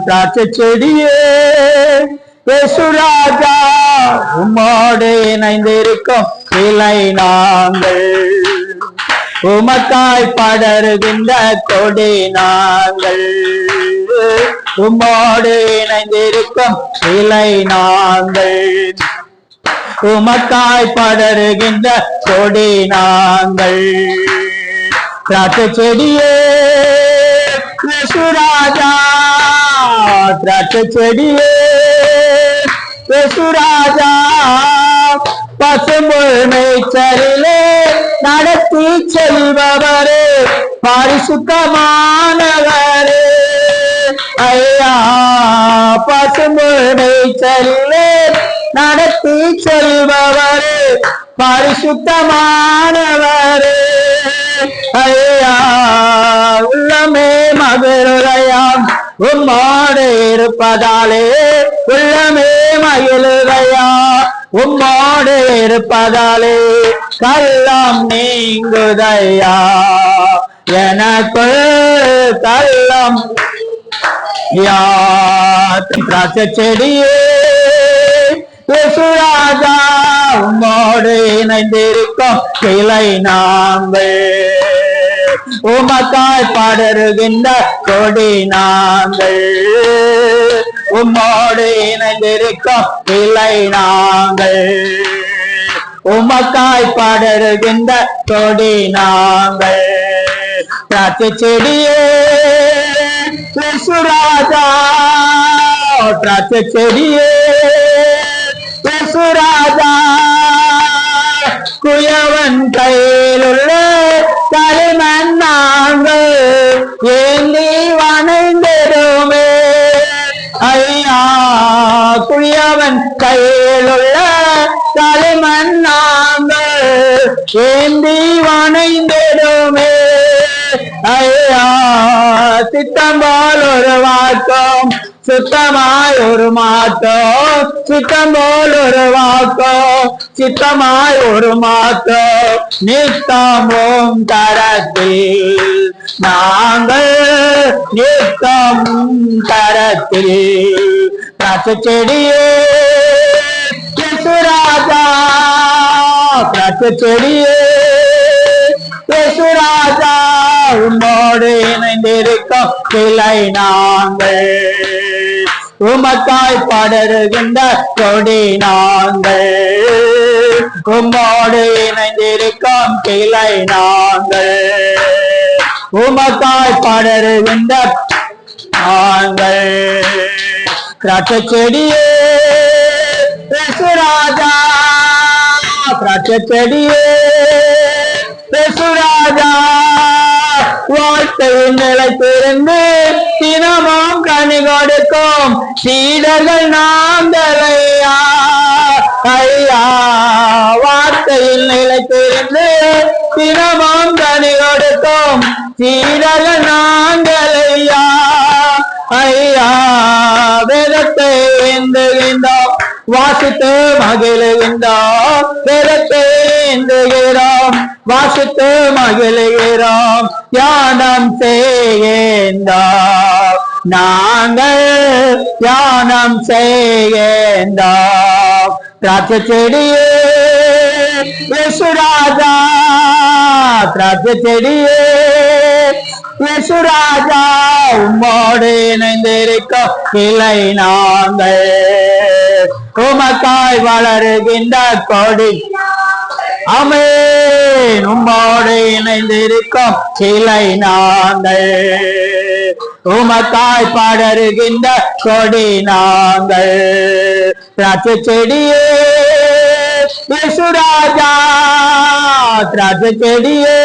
திராட்சை செடியே யேசுராஜா உம்மோடு இணைந்திருக்கும் இலை நாங்கள். உமக்காய் படருகின்ற கொடி நாங்கள். உம்மோடு இணைந்திருக்கும் இலை நாங்கள். உமக்காய் படருகின்ற கொடி நாங்கள். திராட்சை செடியே யேசுராஜா திராட்சை செடியே யேசுராஜா பசுமுழுமை சரிலே நடத்தி செல்பவரே பரிசுத்தமானவரே. ஐயா பசுமுழுமை சரிலே நடத்தி செல்பவரே பரிசுத்தமானவரே. ஐயா உள்ளமே மகிழுதையாம் உம்மோடு இருப்பதாலே உள்ளமே மகிழுதையா உம்மோடு இருப்பதாலே கள்ளம் நீங்குதையா. எனக்கு கள்ளம் யா திராட்சை செடியே? ராஜா உம்மோடு இணைந்திருக்கும் கிளை நாங்கள். உமக்காய் பாடருகின்ற கொடி நாங்கள். உம்மோடு இணைந்திருக்கும் கிளை நாங்கள். உமக்காய் பாடருகின்ற கொடி நாங்கள். திராட்சை செடியே யேசுராஜா திராட்சை செடியே யேசுராஜா குயவன் கையிலுள்ள ஏந்தி வணைந்திருமே ஐயா குயவன் கையிலுள்ள தலைமன் நாங்கள் ஏந்தி வணைந்திருமே ஐயா சித்தம்பால் ஒரு வாக்கம் சுத்தமாய் ஒரு மாற்றம் சித்தம் போல் ஒரு வாக்கோ சித்தமாய் ஒரு மாற்றம் நித்தமும் தரத்தில். நாங்கள் நித்தம் தரத்தில். திராட்சை செடியே ராஜா திராட்சை செடியே ராஜா உன்னோடு இணைந்திருக்கும். கிளை நாங்கள். உமக்காய் படருகின்ற கொடி நாங்கள். உம்மோடு இணைந்திருக்கும் கிளை நாங்கள். உமக்காய் படருகின்ற நாங்கள். திராட்சை செடியே ராஜா. திராட்சை செடியே வாழ்க்கையில் திறந்து தினமும் கனி கொடுக்கும். சீடர்கள் நாம் தலையா ஐயா வார்த்தையில் நிலைத்திருந்து தினமும் கனி கொடுக்கும். சீடர்கள் நாங்கள் ஐயா ஐயா வேதத்தை ஏந்துகின்றோம் வாசித்து மகிழ்கின்றோம். வேதத்தை ஏந்துகிறோம் வாசித்து மகிழுகிறோம். யானம் செய்கின்றோம் நாங்கள் யானம் செய்கின்றோம் திராட்சை செடியே யசுராஜா. திராட்சை செடியே யசுராஜா. உம்மோடு இணைந்திருக்கும் கிளை நாங்கள். உமக்காய் வளருகின்ற கொடி. அமே உம்மோடு இணைந்திருக்கும் சிலை நாங்கள். உமக்காய் படருகின்ற கொடி நாங்கள். திராட்சை செடியே யேசுராஜா திராட்சை செடியே.